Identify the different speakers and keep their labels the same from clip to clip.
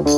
Speaker 1: สวั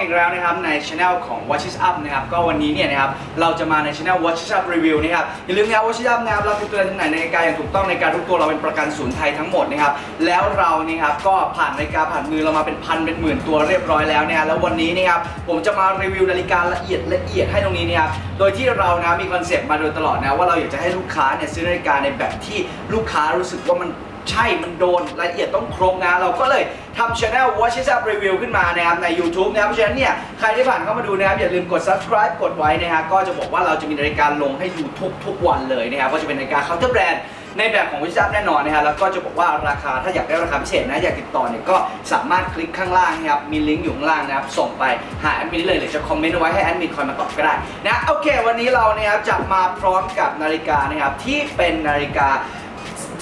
Speaker 1: องอีกแล้วนะครับในช anel ของ Watches Up นะครับก็วันนี้เนี่ยนะครับเราจะมาในช anel Watches Up Review นะครับอย่าลืมนะครับ Watches Up นะครับเราคือตัวทนจำหน่ายนาฬิกาอย่างถูกต้องในการทุกตัวเราเป็นประกันศูนย์ไทยทั้งหมดนะครับแล้วเรานี่ครับก็ผ่านนาฬิกาผ่านมือเรามาเป็นพันเป็นหมื่นตัวเรียบร้อยแล้วนะฮะแล้ววันนี้นะครับผมจะมารีวิวนาฬิกาละเอียดละเอียดให้ตรงนี้นะครับโดยที่เรานะมีคอนเซปต์มาโดยตลอดนะว่าเราอยากจะให้ลูกค้าเนี่ยซื้อนาฬิกาในแบบที่ลูกค้ารู้สึกว่ามัน ใช่มันโดนรายละเอียดต้องครบนะ เราก็เลยทำ channel Watches Up Review ขึ้นมานะครับใน YouTube นะครับเพราะฉะนั้นเนี่ย ใครที่ผ่านเข้ามาดูนะครับ อย่าลืมกด subscribe กดไว้นะฮะก็จะบอกว่าเราจะมีนาฬิกาลงให้ดูทุกทุกวันเลยนะครับก็จะเป็นนาฬิกา counter brand ในแบบของ Watches Up แน่นอนนะฮะแล้วก็จะบอกว่าราคาถ้าอยากได้ราคาพิเศษนะ อยากติดต่อเนี่ยก็สามารถคลิกข้างล่างนะครับมีลิงก์อยู่ข้างล่างนะครับส่งไปหาแอดมินได้เลยหรือจะคอมเมนต์เอาไว้ให้แอดมินคอยมาตอบก็ได้นะโอเค วันนี้เราเนี่ยครับจะมาพร้อมกับนาฬิกานะครับที่เป็นนาฬิกา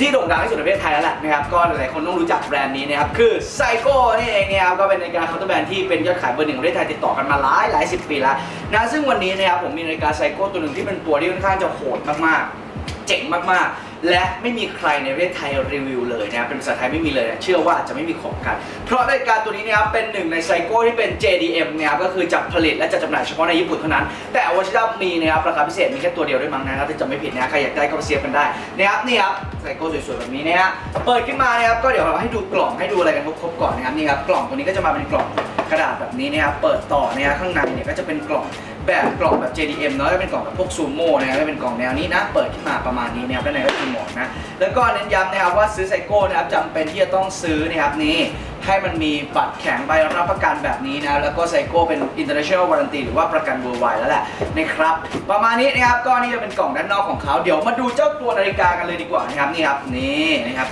Speaker 1: ที่โด่งดังที่สุดในประเทศไทยแล้วแหละนะครับก็หลายๆคนต้องรู้จักแบรนด์นี้นะครับคือไซโก้นี่เองนะครับก็เป็นนาฬิกาเคาน์เตอร์แบรนด์ที่เป็นยอดขายเบอร์หนึ่งของประเทศไทยติดต่อกันมาหลายหลายสิบปีแล้วนะซึ่งวันนี้นะครับผมมีนาฬิกาไซโก้ตัวหนึ่งที่เป็นตัวที่ค่อนข้างจะโหดมากๆ เจ๋งมากๆ และไม่มีใครในประเทศไทยรีวิวเลยนะเป็นภาษาไทยไม่มีเลยนะเชื่อว่าจะไม่มีของกัน เพราะนาฬิการตัวนี้นะครับเป็นหนึ่งในไซโก้ที่เป็น JDM นะครับก็คือจัดผลิตและจัดจำหน่ายเฉพาะในญี่ปุ่นเท่านั้น แต่วอชิดับมีนะครับราคาพิเศษมีแค่ตัวเดียวด้วยมั้งนะถ้าจะไม่ผิดนะใครอยากได้ก็ไปเสียบกันได้นะครับนี่ครับไซโก้สวยๆแบบนี้นะฮะเปิดขึ้นมานะครับก็เดี๋ยวเราให้ดูกล่องให้ดูอะไรกันครบๆก่อนนะครับนี่ครับกล่องตัวนี้ก็จะมาเป็นกล่อง กระดาษแบบนี้นะครับเปิดต่อนะครับข้างในเนี่ยก็จะเป็นกล่องแบบกล่องแบบ JDM เนาะจะเป็นกล่องแบบพวกซูโม่นะครับจะเป็นกล่องแนวนี้นะ เปิดขึ้นมาประมาณนี้นะครับด้านในก็คือหมอนนะ แล้วก็เน้นย้ำนะครับว่าซื้อไซโก้นะครับจำเป็นที่จะต้องซื้อนะครับนี่ให้มันมีบัตรแข็งใบรับประกันแบบนี้นะ แล้วก็ไซโก้เป็น international warranty หรือว่าประกัน worldwide แล้วแหละนะครับ ประมาณนี้นะครับ ก็นี่จะเป็นกล่องด้านนอกของเขา เดี๋ยวมาดูเจ้าตัวนาฬิกากันเลยดีกว่านะครับ นี่ครับ นี่นะครับ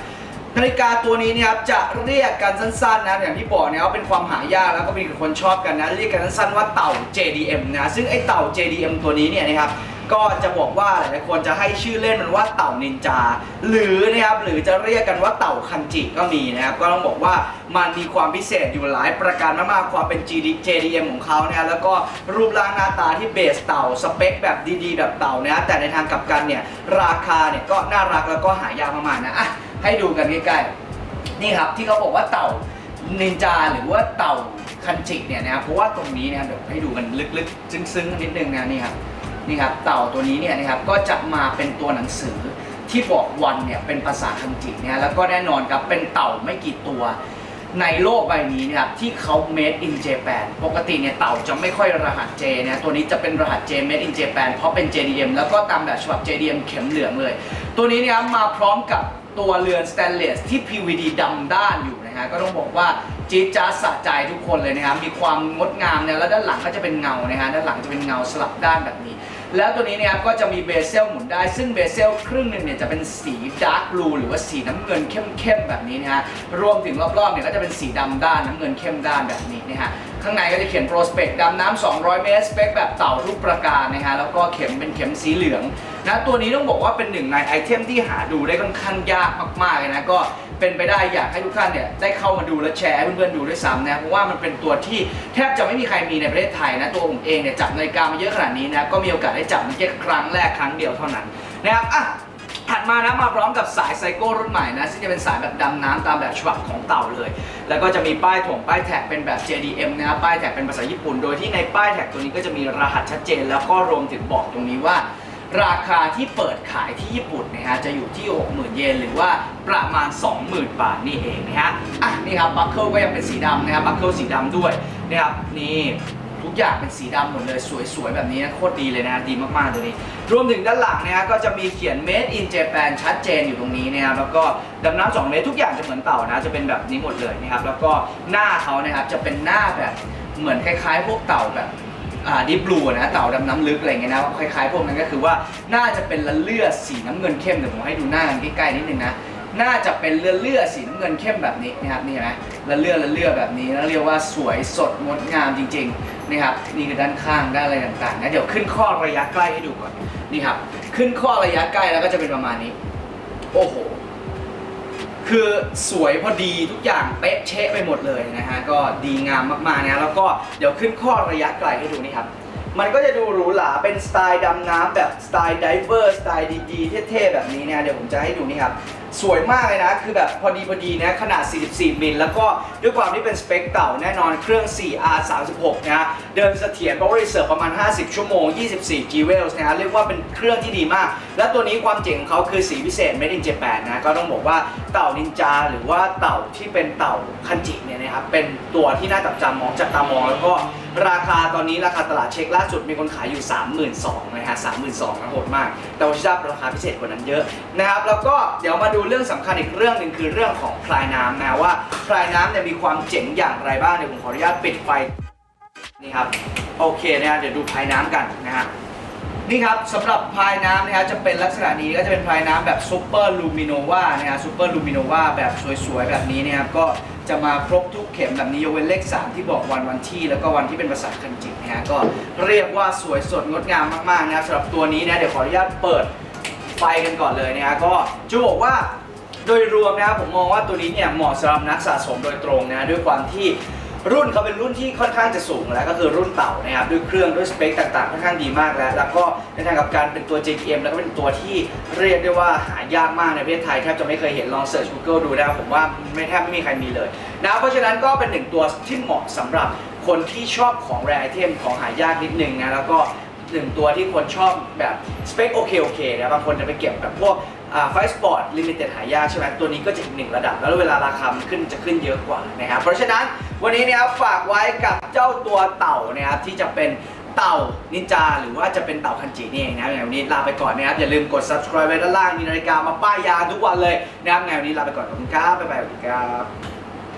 Speaker 1: นาฬิกาตัวนี้นะครับจะเรียกกันสั้นๆนะอย่างที่บอกเนี่ยว่าเป็นความหายากแล้วก็มีคนชอบกันนะเรียกกันสั้นๆว่าเต่า JDM นะซึ่งไอ้เต่า JDM ตัวนี้เนี่ยนะครับก็จะบอกว่าหลายๆคนจะให้ชื่อเล่นมันว่าเต่านินจา หรือนะครับหรือจะเรียกกันว่าเต่าคันจิก็มีนะครับก็ต้องบอกว่ามันมีความพิเศษอยู่หลายประการมากๆความเป็น GD JDM ของเขาเนี่ยแล้วก็รูปร่างหน้าตาที่เบสเต่าสเปคแบบดีๆ แบบเต่านะแต่ในทางกลับกันเนี่ยราคาเนี่ยก็น่ารักแล้วก็หายากมากๆนะอะ ให้ดูกันใกล้ๆนี่ครับที่เขาบอกว่าเต่านินจาหรือว่าเต่าคันจิเนี่ยนะครับเพราะว่าตรงนี้นะครับเดี๋ยวให้ดูกันลึกๆ ซึ้งๆนิดนึงนะนี่ครับนี่ครับเต่าตัวนี้เนี่ยนะครับก็จะมาเป็นตัวหนังสือที่บอกวันเนี่ยเป็นภาษาคันจิเนี่ยแล้วก็แน่นอนครับเป็นเต่าไม่กี่ตัวในโลกใบนี้นะครับที่เขา made in Japan ปกติเนี่ยเต่าจะไม่ค่อยรหัส J นะตัวนี้จะเป็นรหัส J made in Japan เพราะเป็น JDM แล้วก็ตามแบบฉบับ JDM เข็มเหลืองเลย ตัวนี้เนี่ยมาพร้อมกับ ตัวเรือนสแตนเลสที่ PVD ดำด้านอยู่นะฮะก็ต้องบอกว่าจี๊ดจ๊าสะใจทุกคนเลยนะครับมีความงดงามเนี่ยแล้วด้านหลังก็จะเป็นเงานะฮะด้านหลังจะเป็นเงาสลับด้านแบบนี้ แล้วตัวนี้เนี่ยก็จะมีเบเซลหมุนได้ ซึ่งเบเซลครึ่งหนึ่งเนี่ยจะเป็นสีดาร์กบลูหรือว่าสีน้ำเงินเข้มๆแบบนี้นะฮะรวมถึงรอบๆเนี่ยก็จะเป็นสีดำด้านน้ำเงินเข้มด้านแบบนี้นะฮะข้างในก็จะเขียนโปรสเปกดำน้ำ200 เมตรสเปคแบบเต่าทุกประการนะฮะแล้วก็เข็มเป็นเข็มสีเหลือง นะตัวนี้ต้องบอกว่าเป็นหนึ่งในไอเทมที่หาดูได้ค่อนข้างยากมากๆเลยนะก็เป็นไปได้อยากให้ทุกท่านเนี่ยได้เข้ามาดูและแชร์ให้เพื่อนๆดูด้วยซ้ำนะเพราะว่ามันเป็นตัวที่แทบจะไม่มีใครมีในประเทศไทยนะตัวผมเองเนี่ยจับนาฬิกามาเยอะขนาดนี้นะก็มีโอกาสได้จับมันแค่ครั้งแรกครั้งเดียวเท่านั้นนะครับอะถัดมานะมาพร้อมกับสายไซโก้รุ่นใหม่นะซึ่งจะเป็นสายแบบดำน้ำตามแบบฉบับของเต่าเลย แล้วก็จะมีป้ายถ่วงป้ายแท็กเป็นแบบ JDM นะครับป้ายแท็กเป็นภาษาญี่ปุ่น โดยที่ในป้ายแท็กตัวนี้ก็จะมีรหัสชัดเจน แล้วก็รวมถึงบอกตรงนี้ว่า ราคาที่เปิดขายที่ญี่ปุ่นนะฮะจะอยู่ที่ 60,000 เยนหรือว่าประมาณ 20,000 บาทนี่เองนะฮะอะนี่ครับบัคเกิลก็ยังเป็นสีดำนะครับบัคเกิลสีดำด้วยนะครับนี่ทุกอย่างเป็นสีดำหมดเลยสวยๆ แบบนี้นะโคตรดีเลยนะดีมากๆตัวนี้ รวมถึงด้านหลังนะฮะก็จะมีเขียน made in Japan ชัดเจนอยู่ตรงนี้นะครับแล้วก็ดำน้ำ2เมตรทุกอย่างจะเหมือนเต่านะจะเป็นแบบนี้หมดเลยนะครับแล้วก็หน้าเขานะครับจะเป็นหน้าแบบเหมือนคล้ายๆ พวกเต่าแบบ ดิบลูนะเต่าดำน้ำลึกอะไรเงี้ยนะคล้ายๆ พวกนั้นก็คือว่าน่าจะเป็นละเลือดสีน้ำเงินเข้มเดี๋ยวผมให้ดูหน้ากันใกล้ๆนิดนึงนะน่าจะเป็นเลือดเลือดสีน้ำเงินเข้มแบบนี้นะครับนี่เห็นไหมละเลือดละเลือดแบบนี้แล้วเรียกว่าสวยสดงดงามจริงๆนี่ครับนี่คือด้านข้างด้านอะไรต่างๆนะเดี๋ยวขึ้นข้อระยะใกล้ให้ดูก่อนนี่ครับขึ้นข้อระยะใกล้แล้วก็จะเป็นประมาณนี้ โอ้โห คือสวยพอดีทุกอย่างเป๊ะเชะไปหมดเลยนะฮะก็ดีงามมากๆนะแล้วก็เดี๋ยวขึ้นข้อระยะไกลให้ดูนี่ครับ มันก็จะดูหรูหราเป็นสไตล์ดำน้ำแบบสไตล์ไดเวอร์สไตล์ดีๆเท่ๆแบบนี้เนี่ยเดี๋ยวผมจะให้ดูนี่ครับ สวยมากเลยนะ คือแบบพอดีพอดีนะขนาด 44 มิล แล้วก็ด้วยความที่เป็นสเปคเก่าแน่นอนเครื่อง 4R 36 นะเดินเสถียร power reserve ประมาณ 50 ชั่วโมง 24 G w e l s นะฮะเรียกว่าเป็นเครื่องที่ดีมาก และตัวนี้ความเจ๋งของเขาคือสีพิเศษ made in Japan นะก็ต้องบอกว่าเต่านินจาหรือว่าเต่าที่เป็นเต่าคันจิเนี่ยนะครับเป็นตัวที่น่าจับจำมองจับตามอง แล้วก็ราคาตอนนี้ราคาตลาดเช็คล่าสุดมีคนขายอยู่ 32,000นะฮะ32,000นะโหดมาก แต่ว่าชิดาราคาพิเศษกว่านั้นเยอะนะครับแล้วก็เดี๋ยวมาดูเรื่องสำคัญอีกเรื่องหนึ่งคือเรื่องของพลายน้ำนะว่าพลายน้ำเนี่ยมีความเจ๋งอย่างไรบ้างเดี๋ยวผมขออนุญาตปิดไฟนี่ครับโอเคนะฮะเดี๋ยวดูพลายน้ำกันนะฮะ นี่ครับสำหรับพายน้ำนะครับจะเป็นลักษณะนี้ก็จะเป็นพายน้ำแบบซูเปอร์ลูมิโนวานะฮะซูเปอร์ลูมิโนวาแบบสวยๆ แบบนี้นะครับก็จะมาครบทุกเข็มแบบนี้ยกเว้นเลข 3 ที่บอกวันวันที่ แล้วก็วันที่เป็นภาษาคันจินะฮะก็เรียกว่าสวยสดงดงามมากๆนะครับสำหรับตัวนี้นะเดี๋ยวขออนุญาตเปิดไฟกันก่อนเลยนะฮะก็จะบอกว่าโดยรวมนะครับผมมองว่าตัวนี้เนี่ยเหมาะสำหรับนักสะสมโดยตรงนะด้วยความที่ รุ่นเขาเป็นรุ่นที่ค่อนข้างจะสูงแล้วก็คือรุ่นเต่านะครับด้วยเครื่องด้วยสเปคต่างๆ ค่อนข้างดีมากแล้ว แล้วก็ในทางกับการเป็นตัว JDM แล้วก็เป็นตัวที่เรียกได้ว่าหายากมากในประเทศไทยแทบจะไม่เคยเห็นลองเสิร์ช Google ดูนะครับผมว่าไม่แทบไม่มีใครมีเลยนะเพราะฉะนั้นก็เป็นหนึ่งตัวที่เหมาะสำหรับคนที่ชอบของแรไอเทมของหายากนิดนึงนะแล้วก็หนึ่งตัวที่คนชอบแบบสเปคโอเคโอเคนะบางคนจะไปเก็บแบบพวกไฟสปอร์ตลิมิเต็ดหายากใช่ไหมตัวนี้ก็จะอีกหนึ่งระดับ แล้วเวลาราคามันขึ้นจะขึ้นเยอะกว่านะครับเพราะฉะนั้น วันนี้เนี่ยฝากไว้กับเจ้าตัวเต่านะครับที่จะเป็นเต่านินจาหรือว่าจะเป็นเต่าคันจินี่เองนะครับอย่างวันนี้ลาไปก่อนนะครับอย่าลืมกด subscribe ไว้ด้านล่างมีนาฬิกามาป้ายยาทุกวันเลยนะครับไงวันนี้ลาไปก่อนขอบคุณครับบ๊ายบายสวัสดีครับ